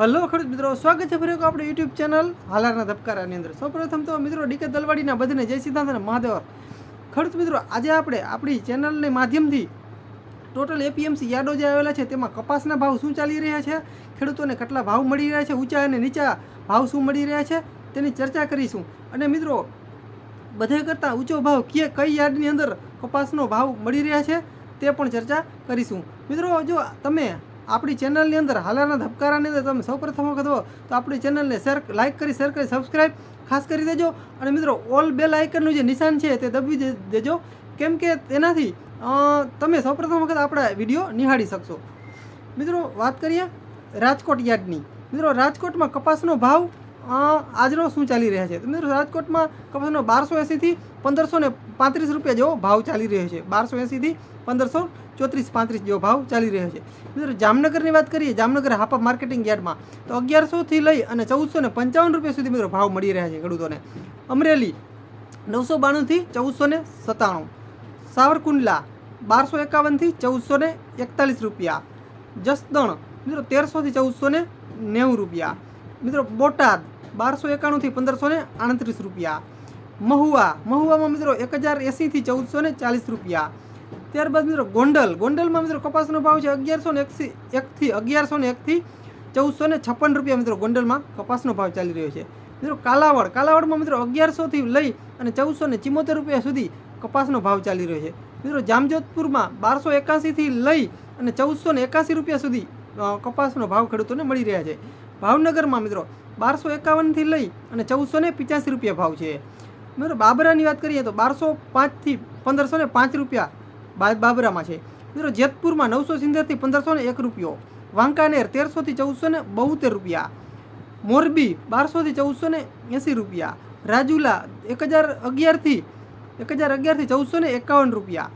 Hello ખેડૂત મિત્રો, સ્વાગત છે ફરી આપણે યુટ્યુબ ચેનલ હાલારના ધબકારાની અંદર. સૌપ્રથમ તો મિત્રો ડીકે દલવાડીના બધાને જય સિદ્ધાંત અને મહાદેવ ખેડૂત મિત્રો, આજે આપણે આપણી ચેનલને માધ્યમથી ટોટલ એપીએમસી યાર્ડો જે આવેલા છે તેમાં કપાસના ભાવ શું ચાલી રહ્યા છે, ખેડૂતોને કેટલા ભાવ મળી રહ્યા છે, ઊંચા અને નીચા ભાવ શું મળી રહ્યા છે, તેની ચર્ચા કરીશું. અને મિત્રો, બધે કરતાં ઊંચો ભાવ કે કઈ યાર્ડની અંદર કપાસનો ભાવ મળી રહ્યા છે, તે પણ ચર્ચા કરીશું. મિત્રો, જો તમે આપણી ચેનલની અંદર હાલાના ધબકારાની અંદર તમે સૌપ્રથમ વખત હો, તો આપણી ચેનલને શેર લાઇક કરી શેર કરી સબસ્ક્રાઈબ ખાસ કરી દેજો. અને મિત્રો ઓલ બેલ આઇકનનું જે નિશાન છે, તે દબી દેજો. કેમ કે તેનાથી તમે સૌપ્રથમ વખત આપણા વીડિયો નિહાળી શકશો. મિત્રો, વાત કરીએ રાજકોટ યાર્ડની. મિત્રો, રાજકોટમાં કપાસનો ભાવ અ, આજનો શું ચાલી રહ્યા છે? તો મિત્રો રાજકોટમાં કપાસનો બારસો એંસીથી પંદરસો ને પાંત્રીસ રૂપિયા જેવો ભાવ ચાલી રહ્યો છે. બારસો એંસીથી પંદરસો ચોત્રીસ પાંત્રીસ જેવો ભાવ ચાલી રહ્યો છે. મિત્રો જામનગરની વાત કરીએ જામનગર હાપા માર્કેટિંગ યાર્ડમાં તો અગિયારસોથી લઈ અને ચૌદસો ને પંચાવન રૂપિયા સુધી મિત્રો ભાવ મળી રહ્યા છે ખેડૂતોને. અમરેલી નવસો બાણુંથી ચૌદસો ને સત્તાણું. સાવરકુંડલા બારસો એકાવનથી ચૌદસો ને એકતાલીસ રૂપિયા. જસદણ મિત્રો તેરસોથી ચૌદસો ને નેવું રૂપિયા. મિત્રો બોટાદ બારસો એકાણુંથી પંદરસો ને આડત્રીસ રૂપિયા. મહુવા, મહુવામાં મિત્રો એક હજાર એંસીથી ચૌદસો ને ચાલીસ રૂપિયા. ત્યારબાદ મિત્રો ગોંડલ, ગોંડલમાં મિત્રો કપાસનો ભાવ છે અગિયારસો ને એકથી એકથી અગિયારસો ને એકથી ચૌદસો ને છપ્પન રૂપિયા મિત્રો ગોંડલમાં કપાસનો ભાવ ચાલી રહ્યો છે. મિત્રો કાલાવડ, કાલાવડમાં મિત્રો અગિયારસોથી લઈ અને ચૌદસો ને ચિમોતેર રૂપિયા સુધી કપાસનો ભાવ ચાલી રહ્યો છે. મિત્રો જામજોધપુરમાં બારસો એકાસીથી લઈ અને ચૌદસો ને એકાસી રૂપિયા સુધી કપાસનો ભાવ ખેડૂતોને મળી રહ્યા છે. ભાવનગરમાં મિત્રો બારસો એકાવનથી લઈ અને ચૌદસો ને પિચ્યાસી રૂપિયા ભાવ છે. બરાબર, બાબરાની વાત કરીએ તો બારસો પાંચથી પંદરસો ને પાંચ રૂપિયા બાબરામાં છે. મિત્રો જેતપુરમાં નવસો સિત્તેરથી પંદરસો ને એક રૂપિયો, વાંકાનેર તેરસોથી ચૌદસો ને બોતેર રૂપિયા, મોરબી બારસોથી ચૌદસો ને એંસી રૂપિયા, રાજુલા એક હજાર અગિયારથી એક હજાર અગિયારથી ચૌદસો ને એકાવન રૂપિયા.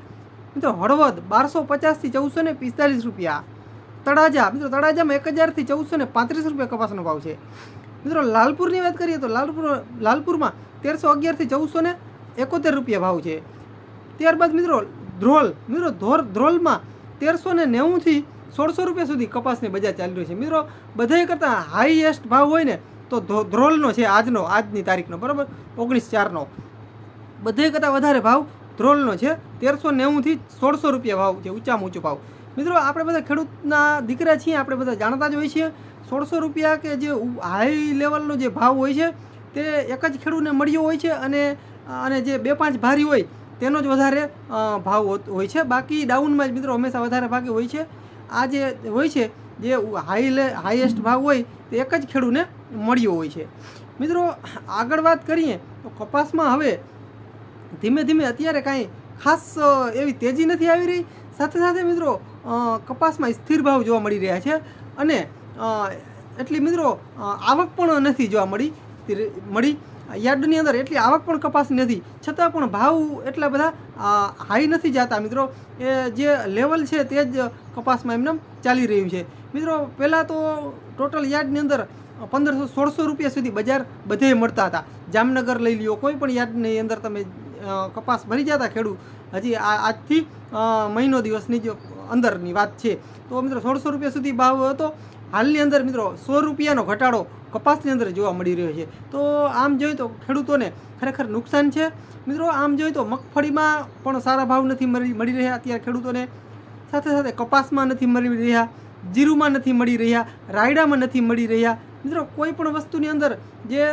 મિત્રો, હળવદ બારસો પચાસથી ચૌદસો ને પિસ્તાલીસ રૂપિયા. તળાજા, મિત્રો, તળાજામાં એક હજારથી ચૌદસો ને પાંત્રીસ રૂપિયા કપાસનો ભાવ છે. મિત્રો, લાલપુરની વાત કરીએ તો લાલપુર, લાલપુરમાં તેરસો અગિયારથી ચૌદસો ને એકોતેર રૂપિયા ભાવ છે. ત્યારબાદ મિત્રો, ધ્રોલ, મિત્રો, ધોર, ધ્રોલમાં તેરસો ને નેવુંથી સોળસો રૂપિયા સુધી કપાસની બજાર ચાલી રહી છે. મિત્રો, બધાય કરતાં હાઈએસ્ટ ભાવ હોય ને, તો ધ્રોલનો છે આજનો, આજની તારીખનો, બરાબર? ઓગણીસ ચારનો. બધાય કરતાં વધારે ભાવ ધ્રોલનો છે. તેરસો નેવુંથી સોળસો રૂપિયા ભાવ છે, ઊંચામાં ઊંચો ભાવ. મિત્રો, આપણે બધા ખેડૂતના દીકરા છીએ, આપણે બધા જાણતા જ હોઈએ છીએ. સોળસો રૂપિયા કે જે હાઈ લેવલનો જે ભાવ હોય છે, તે એક જ ખેડૂતને મળ્યો હોય છે અને અને જે બે પાંચ ભારી હોય, તેનો જ વધારે ભાવ હોય છે. બાકી ડાઉનમાં જ મિત્રો, હંમેશા વધારે ભાગે હોય છે. આ જે હોય છે, જે હાઈ લે હાઈએસ્ટ ભાવ હોય, તે એક જ ખેડૂને મળ્યો હોય છે. મિત્રો, આગળ વાત કરીએ, તો કપાસમાં હવે ધીમે ધીમે અત્યારે કાંઈ ખાસ એવી તેજી નથી આવી રહી. સાથે સાથે મિત્રો કપાસમાં સ્થિર ભાવ જોવા મળી રહ્યા છે અને એટલી મિત્રો આવક પણ નથી જોવા મળી મળી. યાર્ડની અંદર એટલી આવક પણ કપાસ નથી, છતાં પણ ભાવ એટલા બધા હાઈ નથી જતા મિત્રો. એ જે લેવલ છે તે જ કપાસમાં એમને ચાલી રહ્યું છે. મિત્રો, પહેલાં તો ટોટલ યાર્ડની અંદર પંદરસો સોળસો રૂપિયા સુધી બજાર બધે મળતા હતા. જામનગર લઈ લ્યો, કોઈ પણ યાર્ડની અંદર તમે કપાસ ભરી જતા ખેડૂત. હજી આ આજથી મહિનો દિવસની જ અંદરની વાત છે. તો મિત્રો, સોળસો રૂપિયા સુધી ભાવ હતો. હાલની અંદર મિત્રો, સો રૂપિયાનો ઘટાડો કપાસની અંદર જોવા મળી રહ્યો છે. તો આમ જોઈએ તો ખેડૂતોને ખરેખર નુકસાન છે. મિત્રો, આમ જોઈએ તો મગફળીમાં પણ સારા ભાવ નથી મળી મળી રહ્યા. અત્યારે ખેડૂતોને સાથે સાથે કપાસમાં નથી મળી રહ્યા, જીરુમાં નથી મળી રહ્યા, રાયડામાં નથી મળી રહ્યા. મિત્રો, કોઈ પણ વસ્તુની અંદર જે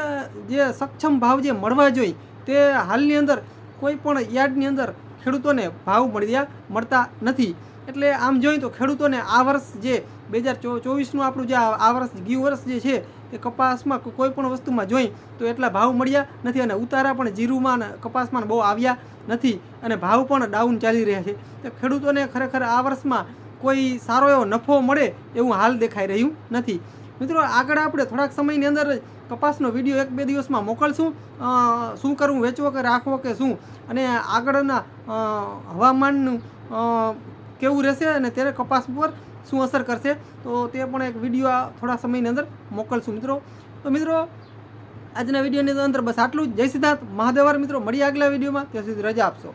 જે સક્ષમ ભાવ જે મળવા જોઈએ તે હાલની અંદર કોઈ પણ યાર્ડની અંદર ખેડૂતોને ભાવ મળ્યા મળતા નથી. એટલે આમ જોઈએ તો ખેડૂતોને આ વર્ષ જે બે હજાર ચોવીસનું આપણું જે આ વર્ષ ગી વર્ષ જે છે, એ કપાસમાં કોઈ પણ વસ્તુમાં જોઈ તો એટલા ભાવ મળ્યા નથી અને ઉતારા પણ જીરુમાં કપાસમાં બહુ આવ્યા નથી અને ભાવ પણ ડાઉન ચાલી રહ્યા છે. તો ખેડૂતોને ખરેખર આ વર્ષમાં કોઈ સારો એવો નફો મળે એવું હાલ દેખાઈ રહ્યું નથી. મિત્રો આગળ આપણે થોડાક સમયની અંદર જ કપાસનો વીડિયો એક બે દિવસમાં મોકલશું. શું કરવું વેચવો કે રાખવો કે શું? અને આગળના હવામાનનું કેવું રહેશે અને ત્યારે કપાસ પર શું અસર કરશે? તો તે પણ એક વીડિયો થોડા સમયની અંદર મોકલશું મિત્રો. તો મિત્રો, આજના વિડીયોની અંદર બસ આટલું જ. જય સિદ્ધાર્થ. મહાદેવર મિત્રો, મળીએ આગલા વિડીયોમાં. ત્યાં સુધી રજા આપશો.